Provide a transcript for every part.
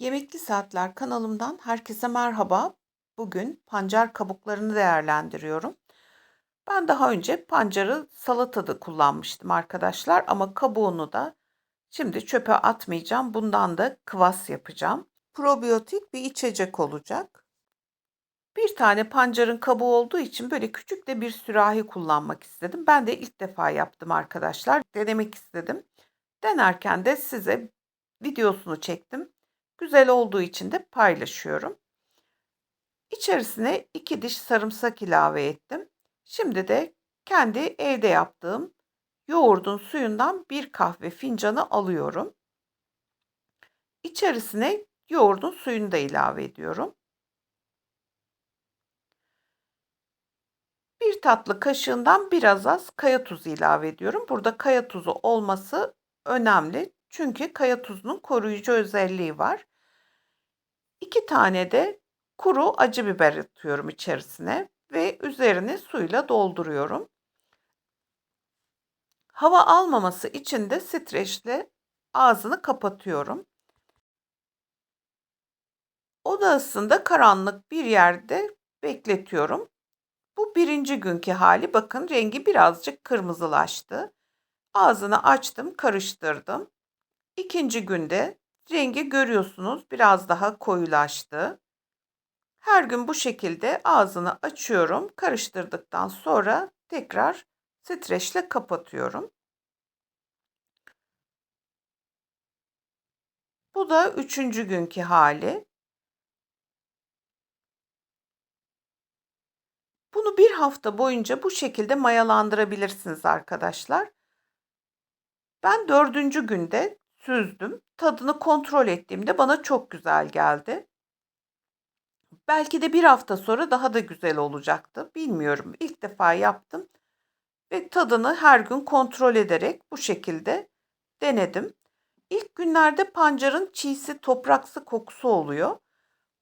Yemekli Saatler kanalımdan herkese merhaba. Bugün pancar kabuklarını değerlendiriyorum. Ben daha önce pancarı salatada kullanmıştım arkadaşlar ama kabuğunu da şimdi çöpe atmayacağım. Bundan da kıvas yapacağım. Probiyotik bir içecek olacak. Bir tane pancarın kabuğu olduğu için böyle küçük de bir sürahi kullanmak istedim. Ben de ilk defa yaptım arkadaşlar. Denemek istedim. Denerken de size videosunu çektim. Güzel olduğu için de paylaşıyorum. İçerisine iki diş sarımsak ilave ettim. Şimdi de kendi evde yaptığım yoğurdun suyundan bir kahve fincanı alıyorum. İçerisine yoğurdun suyunu da ilave ediyorum. Bir tatlı kaşığından biraz az kaya tuzu ilave ediyorum. Burada kaya tuzu olması önemli. Çünkü kaya tuzunun koruyucu özelliği var. 2 tane de kuru acı biber atıyorum içerisine ve üzerini suyla dolduruyorum. Hava almaması için de streçle ağzını kapatıyorum. Oda ısısında karanlık bir yerde bekletiyorum. Bu birinci günkü hali bakın rengi birazcık kırmızılaştı. Ağzını açtım, karıştırdım. İkinci günde rengi görüyorsunuz biraz daha koyulaştı. Her gün bu şekilde ağzını açıyorum. Karıştırdıktan sonra tekrar streçle kapatıyorum. Bu da üçüncü günkü hali. Bunu bir hafta boyunca bu şekilde mayalandırabilirsiniz arkadaşlar. Ben dördüncü günde süzdüm. Tadını kontrol ettiğimde bana çok güzel geldi. Belki de bir hafta sonra daha da güzel olacaktı. Bilmiyorum. İlk defa yaptım. Ve tadını her gün kontrol ederek bu şekilde denedim. İlk günlerde pancarın çiğsi topraksı kokusu oluyor.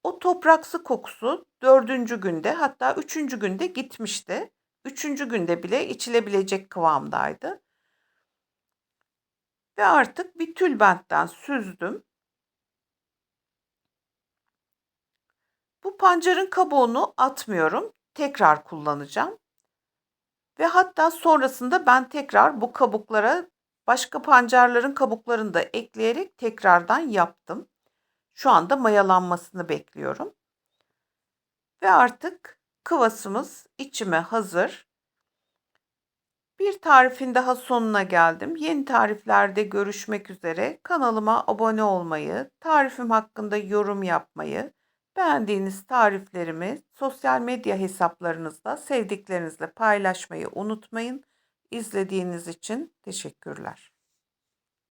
O topraksı kokusu dördüncü günde hatta üçüncü günde gitmişti. Üçüncü günde bile içilebilecek kıvamdaydı. Ve artık bir tülbentten süzdüm. Bu pancarın kabuğunu atmıyorum. Tekrar kullanacağım. Ve hatta sonrasında ben tekrar bu kabuklara başka pancarların kabuklarını da ekleyerek tekrardan yaptım. Şu anda mayalanmasını bekliyorum. Ve artık kıvasımız içime hazır. Bir tarifin daha sonuna geldim. Yeni tariflerde görüşmek üzere. Kanalıma abone olmayı, tarifim hakkında yorum yapmayı, beğendiğiniz tariflerimi sosyal medya hesaplarınızda sevdiklerinizle paylaşmayı unutmayın. İzlediğiniz için teşekkürler.